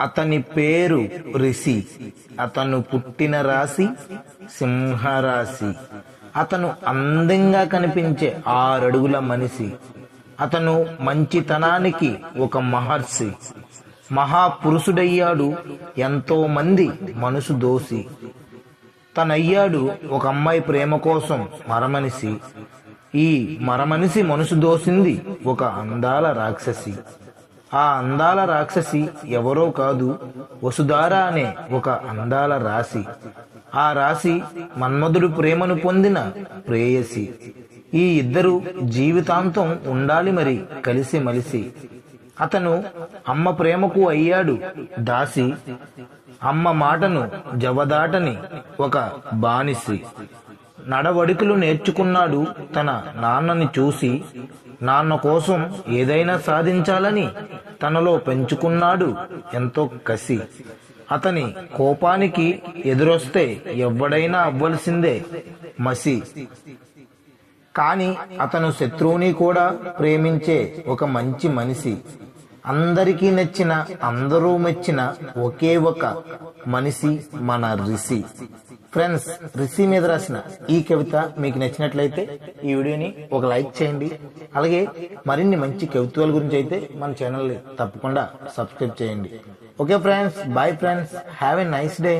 అతని పేరు రిషి. అతను పుట్టిన రాశి సింహరాశి. అతను అందంగా కనిపించే ఆరడుగుల మనిషి. అతను మంచితనానికి ఒక మహర్షి. మహాపురుషుడయ్యాడు ఎంతో మంది మనసు దోసి తనయ్యాడు ఒక అమ్మాయి ప్రేమ కోసం మరమనిషి. ఈ మరమనిషి మనసు దోసింది ఒక అందాల రాక్షసి. ఆ అందాల రాక్షసి ఎవరో కాదు వసుధార అనే ఒక అందాల రాశి. ఆ రాశి మన్మధుడు ప్రేమను పొందిన ప్రేయసి. ఈ ఇద్దరు జీవితాంతం ఉండాలి మరి కలిసి మలిసి. అతను అమ్మ ప్రేమకు అయ్యాడు దాసి. అమ్మ మాటను జవదాటని ఒక బానిసి. నడవడికలు నేర్చుకున్నాడు తన నాన్నని చూసి నాన్న కోసం ఏదైనా సాధించాలని తనలో పెంచుకున్నాడు. ఎంతో కసి. అతని కోపానికి ఎదురొస్తే ఎవడైనా అవ్వలసిందే. మసి. కాని అతను శత్రువుని కూడా ప్రేమించే ఒక మంచి మనిషి. అందరికీ నచ్చిన అందరూ మెచ్చిన ఒకే ఒక మనిషి మన రిషి. ఫ్రెండ్స్ రిషి మీద రాసిన ఈ కవిత మీకు నచ్చినట్లయితే ఈ వీడియోని ఒక లైక్ చేయండి. అలాగే మరిన్ని మంచి కవిత్వాల గురించి అయితే మన ఛానల్ని తప్పకుండా సబ్స్క్రైబ్ చేయండి. Okay friends bye friends have a nice day